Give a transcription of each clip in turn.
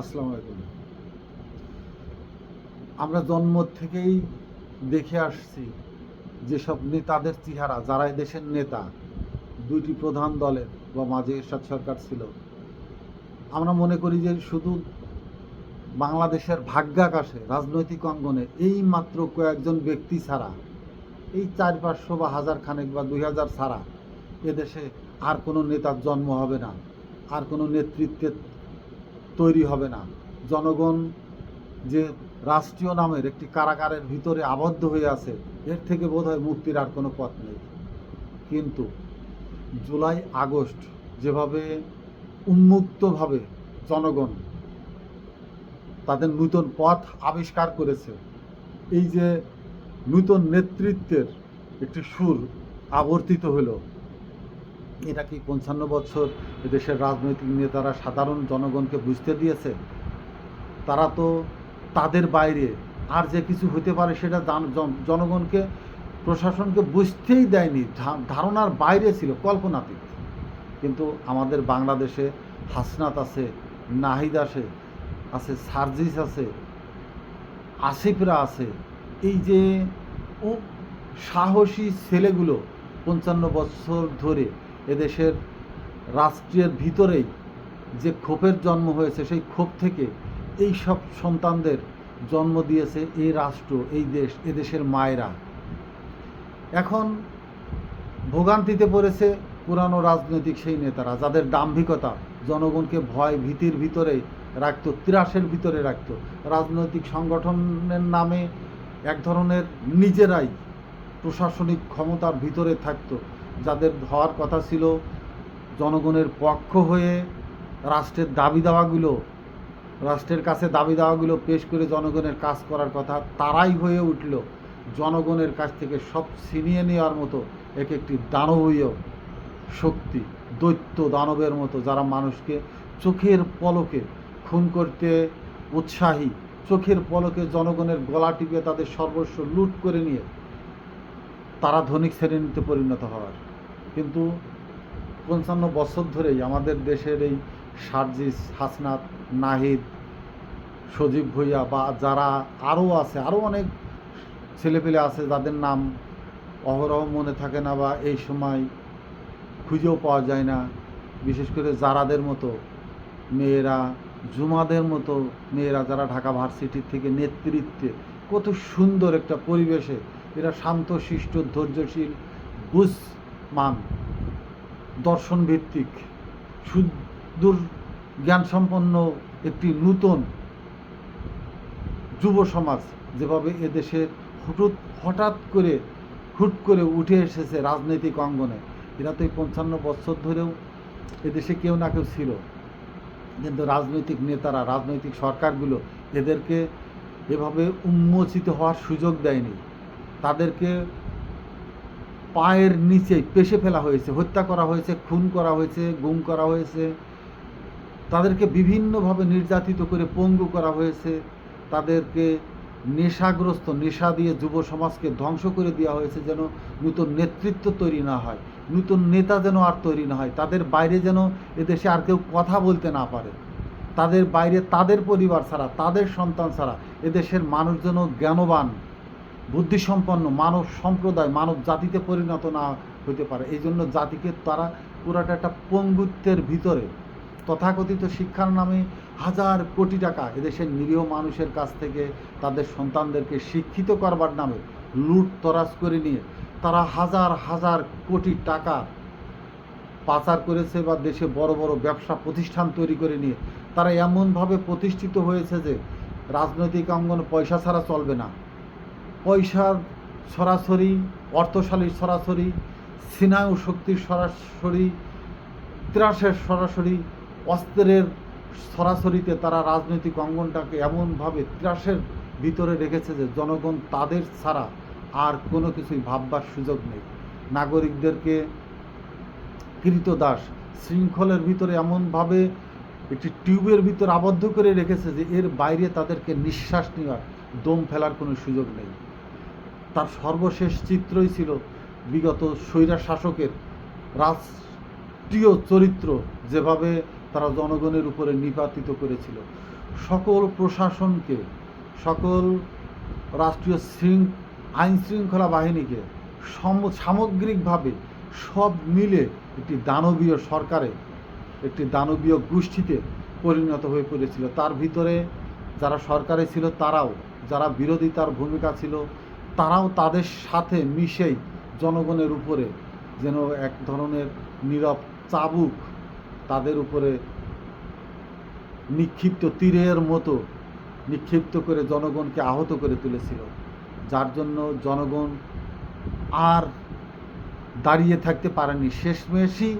আসসালামু আলাইকুম। আমরা জন্ম থেকেই দেখে আসছি যেসব নেতাদের চেহারা, যারা দেশের নেতা, দুইটি প্রধান দলের বা মাঝে এরশাদ সরকার ছিল। আমরা মনে করি যে শুধু বাংলাদেশের ভাগ্যাকাশে, রাজনৈতিক অঙ্গনে এই মাত্র কয়েকজন ব্যক্তি ছাড়া, এই চার পাঁচশো বা হাজার খানেক বা দুই হাজার ছাড়া এদেশে আর কোনো নেতার জন্ম হবে না, আর কোনো নেতৃত্বের তৈরি হবে না। জনগণ যে রাষ্ট্রীয় নামের একটি কারাগারের ভিতরে আবদ্ধ হয়ে আছে, এর থেকে বোধহয় মুক্তির আর কোনো পথ নেই। কিন্তু জুলাই, আগস্ট যেভাবে উন্মুক্তভাবে জনগণ তাদের নূতন পথ আবিষ্কার করেছে, এই যে নূতন নেতৃত্বের একটি সুর আবর্তিত হলো এটা কি পঞ্চান্ন বছর দেশের রাজনৈতিক নেতারা সাধারণ জনগণকে বুঝতে দিয়েছে? তারা তো তাদের বাইরে আর যে কিছু হতে পারে সেটা জান- জন- জনগণকে, প্রশাসনকে বুঝতেই দেয়নি। ধারণার বাইরে ছিল, কল্পনাতীত। কিন্তু আমাদের বাংলাদেশে হাসনাত আছে, নাহিদ আছে আছে সার্জিস আছে, আসিফরা আছে। এই যে সাহসী ছেলেগুলো পঞ্চান্ন বছর ধরে এদেশের রাষ্ট্রের ভিতরেই যে ক্ষোভের জন্ম হয়েছে, সেই ক্ষোভ থেকে এই সব সন্তানদের জন্ম দিয়েছে এই রাষ্ট্র, এই দেশ, এদেশের মায়েরা। এখন ভোগান্তিতে পড়েছে পুরানো রাজনৈতিক সেই নেতারা, যাদের দাম্ভিকতা জনগণকে ভয়, ভীতির ভিতরে রাখতো ত্রাসের ভিতরে রাখতো। রাজনৈতিক সংগঠনের নামে এক ধরনের নিজেরাই প্রশাসনিক ক্ষমতার ভিতরে থাকতো। যাদের হওয়ার কথা ছিল, জনগণের পক্ষ হয়ে রাষ্ট্রের দাবি দাওয়াগুলো, রাষ্ট্রের কাছে দাবি দাওয়াগুলো পেশ করে জনগণের কাজ করার কথা তারাই হয়ে উঠল। জনগণের কাছ থেকে সব ছিনিয়ে নেওয়ার মতো এক একটি দানবীয় শক্তি, দৈত্য দানবের মতো যারা মানুষকে চোখের পলকে খুন করতে উৎসাহী, চোখের পলকে জনগণের গলা টিপে তাদের সর্বস্ব লুট করে নিয়ে তারা ধনিক শ্রেণীতে পরিণত হওয়ার। কিন্তু পঞ্চান্ন বছর ধরেই আমাদের দেশের এই সার্জিস, হাসনাত, নাহিদ, সজীব ভুইয়া বা যারা আরও আছে, আরও অনেক ছেলেপেলে আছে যাদের নাম অহরহ মনে থাকে না বা এই সময় খুঁজেও পাওয়া যায় না। বিশেষ করে জারাদের মতো মেয়েরা, জুমাদের মতো মেয়েরা যারা ঢাকা ভার্সিটির থেকে নেতৃত্বে কত সুন্দর একটা পরিবেশে এরা শান্ত, শিষ্ট, ধৈর্যশীল বুঝমান দর্শন ভিত্তিক সুদূর জ্ঞানসম্পন্ন একটি নূতন যুব সমাজ যেভাবে এদেশের হঠাৎ হঠাৎ করে, হুট করে উঠে এসেছে রাজনৈতিক অঙ্গনে। এরা তো এই পঞ্চান্ন বছর ধরেও এদেশে কেউ না কেউ ছিল। কিন্তু রাজনৈতিক নেতারা, রাজনৈতিক সরকারগুলো এদেরকে এভাবে উন্মোচিত হওয়ার সুযোগ দেয়নি। তাদেরকে পায়ের নিচে পেশে ফেলা হয়েছে, হত্যা করা হয়েছে, খুন করা হয়েছে, গুম করা হয়েছে। তাদেরকে বিভিন্নভাবে নির্যাতিত করে পঙ্গু করা হয়েছে। তাদেরকে নেশাগ্রস্ত, নেশা দিয়ে যুব সমাজকে ধ্বংস করে দেওয়া হয়েছে যেন নূতন নেতৃত্ব তৈরি না হয়, নূতন নেতা যেন আর তৈরি না হয়। তাদের বাইরে যেন এদেশে আর কেউ কথা বলতে না পারে। তাদের বাইরে তাদের পরিবার ছাড়া, তাদের সন্তান ছাড়া এদেশের মানুষ যেন জ্ঞানবান। বুদ্ধিসম্পন্ন মানব সম্প্রদায়, মানব জাতিতে পরিণত না হতে পারে। এই জন্য জাতিকে তারা পুরাটা একটা পঙ্গুত্বের ভিতরে, তথাকথিত শিক্ষার নামে হাজার কোটি টাকা এদেশের নিরীহ মানুষের কাছ থেকে তাদের সন্তানদেরকে শিক্ষিত করবার নামে লুট তরাজ করে নিয়ে তারা হাজার হাজার কোটি টাকা পাচার করেছে বা দেশে বড় বড় ব্যবসা প্রতিষ্ঠান তৈরি করে নিয়ে। তারা এমনভাবে প্রতিষ্ঠিত হয়েছে যে রাজনৈতিক অঙ্গন পয়সা ছাড়া চলবে না। পয়সার সরাসরি, অর্থশালীর সরাসরি স্নায়ু শক্তির সরাসরি, ত্রাসের সরাসরি, অস্ত্রের সরাসরিতে তারা রাজনৈতিক অঙ্গনটাকে এমনভাবে ত্রাসের ভিতরে রেখেছে যে জনগণ তাদের ছাড়া আর কোনো কিছুই ভাববার সুযোগ নেই। নাগরিকদেরকে কৃতদাস শৃঙ্খলের ভিতরে এমনভাবে একটি টিউবের ভিতর আবদ্ধ করে রেখেছে যে এর বাইরে তাদেরকে নিঃশ্বাস নেওয়ার, দম ফেলার কোনো সুযোগ নেই। তার সর্বশেষ চিত্রই ছিল বিগত স্বৈরা শাসকের রাষ্ট্রীয় চরিত্র যেভাবে তারা জনগণের উপরে নিপাতিত করেছিল। সকল প্রশাসনকে, সকল রাষ্ট্রীয় শৃঙ্খ আইন শৃঙ্খলা বাহিনীকে সম- সামগ্রিকভাবে সব মিলে একটি দানবীয় সরকারে, একটি দানবীয় গোষ্ঠীতে পরিণত হয়ে পড়েছিল। তার ভিতরে যারা সরকারে ছিল তারাও, যারা বিরোধিতার ভূমিকা ছিল তারাও তাদের সাথে মিশেই জনগণের উপরে যেন এক ধরনের নীরব চাবুক তাদের উপরে নিক্ষিপ্ত তীরের মতো নিক্ষিপ্ত করে জনগণকে আহত করে তুলেছিল। যার জন্য জনগণ আর দাঁড়িয়ে থাকতে পারেনি শেষমেশই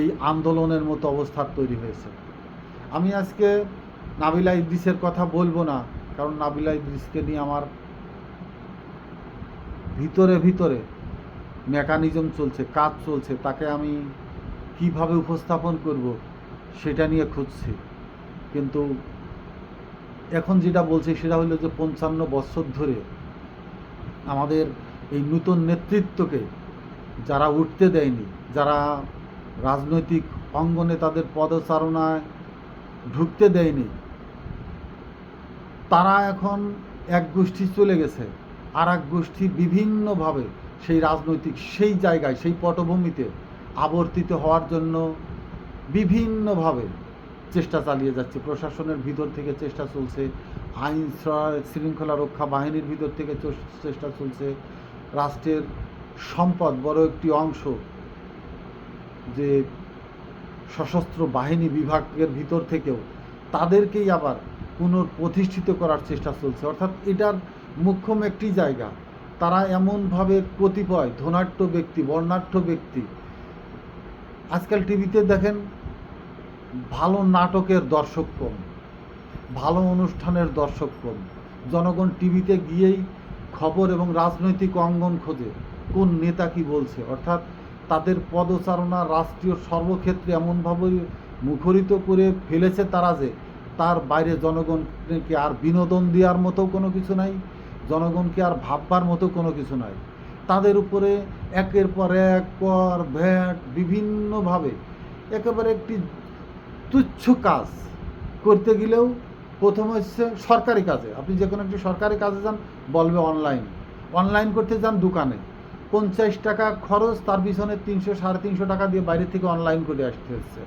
এই আন্দোলনের মতো অবস্থার তৈরি হয়েছে। আমি আজকে নাবিলা ইদ্রিসের কথা বলব না, কারণ নাবিলা ইদ্রিসকে নিয়ে আমার ভিতরে ভিতরে মেকানিজম চলছে, কাজ চলছে, তাকে আমি কীভাবে উপস্থাপন করব সেটা নিয়ে খুঁজছি। কিন্তু এখন যেটা বলছি সেটা হলো যে পঞ্চান্ন বছর ধরে আমাদের এই নূতন নেতৃত্বকে যারা উঠতে দেয়নি, যারা রাজনৈতিক অঙ্গনে তাদের পদচারণায় ঢুকতে দেয়নি, তারা এখন এক গোষ্ঠী চলে গেছে। আর এক গোষ্ঠী বিভিন্নভাবে সেই রাজনৈতিক সেই জায়গায়, সেই পটভূমিতে আবর্তিত হওয়ার জন্য বিভিন্নভাবে চেষ্টা চালিয়ে যাচ্ছে। প্রশাসনের ভিতর থেকে চেষ্টা চলছে, আইন শৃঙ্খলা রক্ষা বাহিনীর ভিতর থেকে চেষ্টা চলছে। রাষ্ট্রের সম্পদ বড় একটি অংশ যে সশস্ত্র বাহিনী বিভাগের ভিতর থেকেও তাদেরকেই আবার পুনঃপ্রতিষ্ঠিত করার চেষ্টা চলছে। অর্থাৎ এটার মুখ্যম একটি জায়গা। তারা এমনভাবে কতিপয় ধনাঢ্য ব্যক্তি, বর্ণাঢ্য ব্যক্তি। আজকাল টিভিতে দেখেন, ভালো নাটকের দর্শক কম, ভালো অনুষ্ঠানের দর্শক কম। জনগণ টিভিতে গিয়েই খবর এবং রাজনৈতিক অঙ্গন খোঁজে, কোন নেতা কি বলছে? অর্থাৎ তাদের পদচারণা রাষ্ট্রীয় সর্বক্ষেত্রে এমনভাবে মুখরিত করে ফেলেছে তারা যে, তার বাইরে জনগণকে আর বিনোদন দেওয়ার মতো কোনো কিছু নাই। জনগণকে আর ভাববার মতো কোনো কিছু নাই। তাদের উপরে একের পর এক, কর ভ্যাট বিভিন্নভাবে একেবারে একটি তুচ্ছ কাজ করতে গেলেও প্রথম হচ্ছে সরকারি কাজে। আপনি যে কোনো একটি সরকারি কাজে যান, বলবে অনলাইন। অনলাইন করতে যান দোকানে। পঞ্চাশ টাকা খরচ, তার পিছনে তিনশো, সাড়ে তিনশো টাকা দিয়ে বাইরে থেকে অনলাইন করে আসতে হচ্ছে।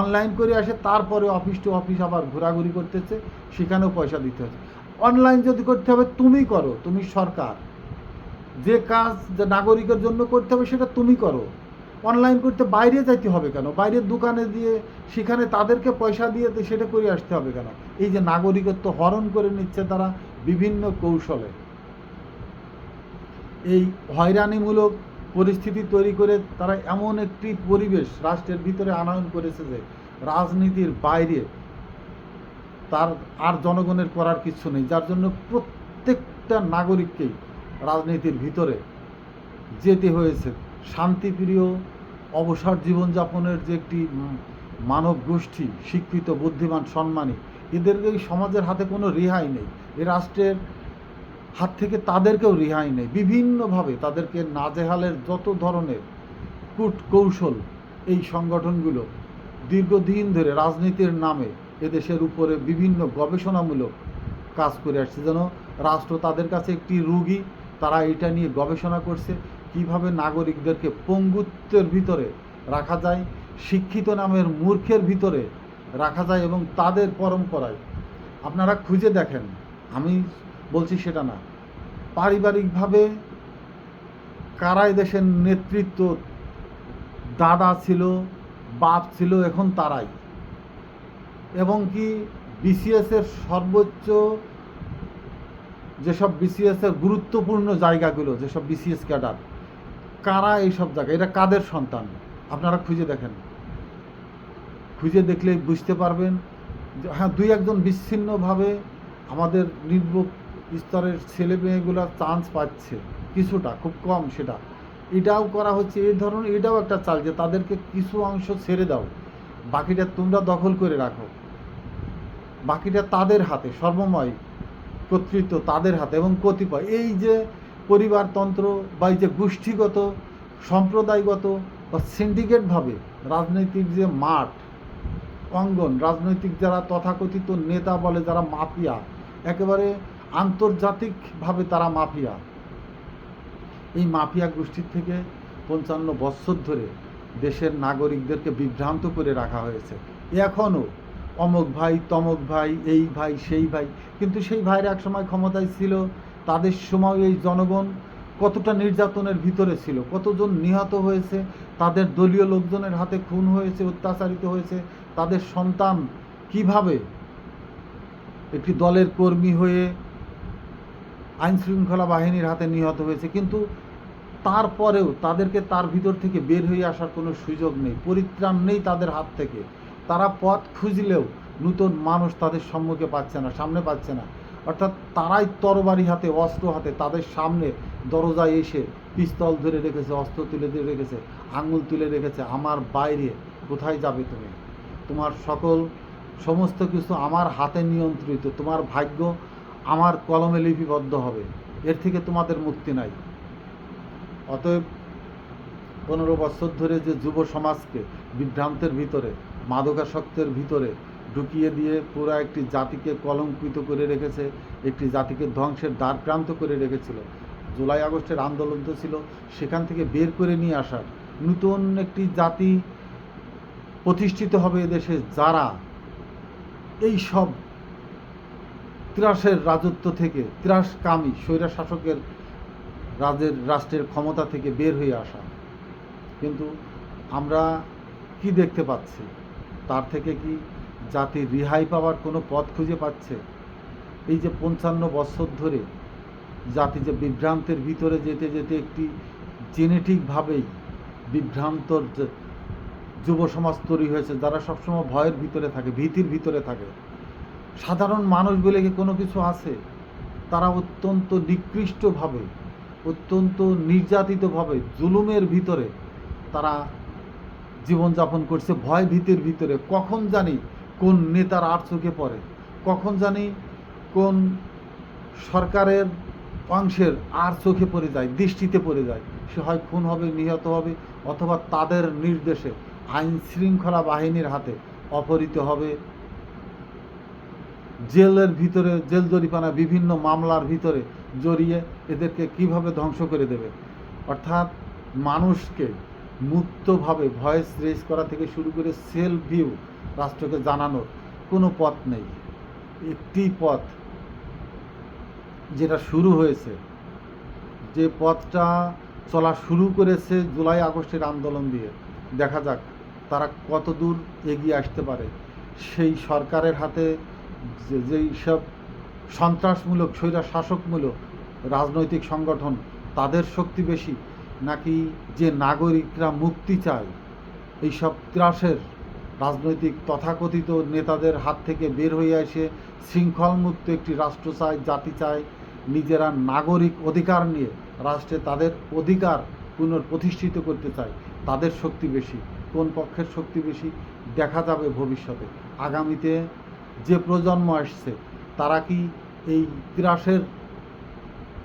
অনলাইন করে আসে, তারপরে অফিস টু অফিস আবার ঘোরাঘুরি করতেছে, সেখানেও পয়সা দিতে হচ্ছে। অনলাইন যদি করতে হবে, তুমি করো, তুমি সরকার। যে কাজ যে নাগরিকের জন্য করতে হবে, সেটা তুমি করো। অনলাইন করতে বাইরে যাইতে হবে কেন? বাইরের দোকানে দিয়ে, সেখানে তাদেরকে পয়সা দিয়ে সেটা করে আসতে হবে কেন? এই যে নাগরিকত্ব হরণ করে নিচ্ছে তারা বিভিন্ন কৌশলে। এই হয়রানিমূলক পরিস্থিতি তৈরি করে তারা এমন একটি পরিবেশ রাষ্ট্রের ভিতরে আনয়ন করেছে যে, রাজনীতির বাইরে তার আর জনগণের করার কিছু নেই, যার জন্য প্রত্যেকটা নাগরিককেই রাজনীতির ভিতরে যেতে হয়েছে। শান্তিপ্রিয় অবসর জীবনযাপনের যে একটি মানব গোষ্ঠী, শিক্ষিত, বুদ্ধিমান, সম্মানী, এদের এই সমাজের হাতে কোনো রেহাই নেই। এ রাষ্ট্রের হাত থেকে তাদেরকেও রেহাই নেই। বিভিন্নভাবে তাদেরকে নাজেহালের যত ধরনের কূট কৌশল এই সংগঠনগুলো দীর্ঘদিন ধরে রাজনীতির নামে এদেশের উপরে বিভিন্ন গবেষণামূলক কাজ করে আসছে। যেন রাষ্ট্র তাদের কাছে একটি রুগী, তারা এটা নিয়ে গবেষণা করছে, কীভাবে নাগরিকদেরকে পঙ্গুত্বের ভিতরে রাখা যায়, শিক্ষিত নামের মূর্খের ভিতরে রাখা যায় এবং তাদের পরম্পরায়। আপনারা খুঁজে দেখেন, আমি বলছি সেটা না। পারিবারিকভাবে কারাই দেশের নেতৃত্ব, দাদা ছিল, বাপ ছিল, এখন তারাই। এবং কি বিসিএস এর সর্বোচ্চ যেসব বিসিএস এর গুরুত্বপূর্ণ জায়গাগুলো, যেসব বিসিএস ক্যাডার, কারা এইসব জায়গা এটা কাদের সন্তান? আপনারা খুঁজে দেখেন। খুঁজে দেখলেই বুঝতে পারবেন হ্যাঁ দুই একজন বিচ্ছিন্নভাবে আমাদের নিম্ন স্তরের ছেলে মেয়েগুলো চান্স পাচ্ছে, কিছুটা, খুব কম সেটা। এটাও করা হচ্ছে, এই ধরনের, এটাও একটা চাল যে তাদেরকে কিছু অংশ ছেড়ে দাও। বাকিটা তোমরা দখল করে রাখো। বাকিটা তাদের হাতে, সর্বময় কর্তৃত্ব তাদের হাতে এবং কতিপয়। এই যে পরিবারতন্ত্র বা এই যে গোষ্ঠীগত, সম্প্রদায়গত বা সিন্ডিকেটভাবে রাজনৈতিক যে মাঠ, অঙ্গন, রাজনৈতিক যারা তথাকথিত নেতা বলে যারা মাফিয়া, একেবারে আন্তর্জাতিকভাবে তারা মাফিয়া। এই মাফিয়া গোষ্ঠীর থেকে পঞ্চান্ন বৎসর ধরে দেশের নাগরিকদেরকে বিভ্রান্ত করে রাখা হয়েছে। এখনও অমক ভাই, তমক ভাই, এই ভাই, সেই ভাই, কিন্তু সেই ভাইরা একসময় ক্ষমতায় ছিল, তাদের সময় এই জনগণ কতটা নির্যাতনের ভিতরে ছিল, কতজন নিহত হয়েছে, তাদের দলীয় লোকজনের হাতে খুন হয়েছে, অত্যাচারিত হয়েছে, তাদের সন্তান কীভাবে একটি দলের কর্মী হয়ে আইন শৃঙ্খলা বাহিনীর হাতে নিহত হয়েছে, কিন্তু তারপরেও তাদেরকে তার ভিতর থেকে বের হয়ে আসার কোনো সুযোগ নেই, পরিত্রাণ নেই তাদের হাত থেকে। তারা পথ খুঁজলেও নূতন মানুষ তাদের সম্মুখে পাচ্ছে না, সামনে পাচ্ছে না। অর্থাৎ তারাই তরবারি হাতে, অস্ত্র হাতে তাদের সামনে দরজায় এসে পিস্তল ধরে রেখেছে, অস্ত্র তুলে ধরে রেখেছে, আঙুল তুলে রেখেছে, আমার বাইরে কোথায় যাবে তুমি? তোমার সকল সমস্ত কিছু আমার হাতে নিয়ন্ত্রিত, তোমার ভাগ্য আমার কলমে লিপিবদ্ধ হবে। এর থেকে তোমাদের মুক্তি নাই। অতএব পনেরো বছর ধরে যে যুব সমাজকে বিভ্রান্তের ভিতরে, মাদকাসক্তের ভিতরে ঢুকিয়ে দিয়ে পুরো একটি জাতিকে কলঙ্কিত করে রেখেছে, একটি জাতিকে ধ্বংসের দ্বারপ্রান্ত করে রেখেছিল। জুলাই আগস্টের আন্দোলন তো ছিল, সেখান থেকে বের করে নিয়ে আসার নতুন একটি জাতি প্রতিষ্ঠিত হবে এদেশে যারা এই সব ত্রাসের রাজত্ব থেকে, ত্রাসকামী স্বৈরা শাসকের রাজের রাষ্ট্রের ক্ষমতা থেকে বের হয়ে আসা। কিন্তু আমরা কি দেখতে পাচ্ছি? তার থেকে কি জাতি রেহাই পাওয়ার কোনো পথ খুঁজে পাচ্ছে? এই যে পঞ্চান্ন বছর ধরে জাতি যে বিভ্রান্তের ভিতরে যেতে যেতে একটি জেনেটিকভাবেই বিভ্রান্তর যে যুব সমাজ তৈরি হয়েছে, যারা সবসময় ভয়ের ভিতরে থাকে, ভীতির ভিতরে থাকে। সাধারণ মানুষ বলে কি কোনো কিছু আছে? তারা অত্যন্ত নিকৃষ্টভাবে অত্যন্ত নির্যাতিতভাবে জুলুমের ভিতরে তারা জীবনযাপন করছে ভয় ভীতির। ভিতরে কখন জানি কোন নেতার আর চোখে পড়ে, কখন জানি কোন সরকারের অংশের আর চোখে পড়ে যায়, দৃষ্টিতে পড়ে যায়। সে হয় খুন হবে, নিহত হবে অথবা তাদের নির্দেশে আইন শৃঙ্খলা বাহিনীর হাতে অপহৃত হবে জেলের ভিতরে, জেল জরিপানা বিভিন্ন মামলার ভিতরে জড়িয়ে এদেরকে কীভাবে ধ্বংস করে দেবে? অর্থাৎ মানুষকে মুক্তভাবে ভয়েস রেজ করা থেকে শুরু করে সেলফ ভিউ রাষ্ট্রকে জানানোর কোনো পথ নেই। একটি পথ যেটা শুরু হয়েছে, যে পথটা চলা শুরু করেছে জুলাই আগস্টের আন্দোলন দিয়ে। দেখা যাক তারা কত দূর এগিয়ে আসতে পারে। সেই সরকারের হাতে যেই সব সন্ত্রাসমূলক স্বৈরা শাসকমূলক রাজনৈতিক সংগঠন, তাদের শক্তি বেশি, নাকি যে নাগরিকরা মুক্তি চায়, এইসব ত্রাসের রাজনৈতিক তথাকথিত নেতাদের হাত থেকে বের হয়ে এসে শৃঙ্খলমুক্ত একটি রাষ্ট্র চায়, জাতি চায়, নিজেরা নাগরিক অধিকার নিয়ে রাষ্ট্রে তাদের অধিকার পুনঃপ্রতিষ্ঠিত করতে চায়, তাদের শক্তি বেশি। কোন পক্ষের শক্তি বেশি, দেখা যাবে ভবিষ্যতে। আগামীতে যে প্রজন্ম আসছে, তারা কি এই ত্রাসের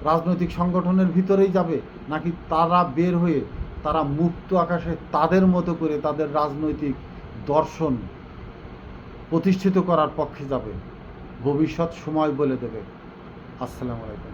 রাজনৈতিক সংগঠনের ভিতরেই যাবে? নাকি তারা বের হয়ে তারা মুক্ত আকাশে তাদের মতো করে তাদের রাজনৈতিক দর্শন প্রতিষ্ঠিত করার পক্ষে যাবে? ভবিষ্যৎ সময় বলে দেবে। আসসালামু আলাইকুম।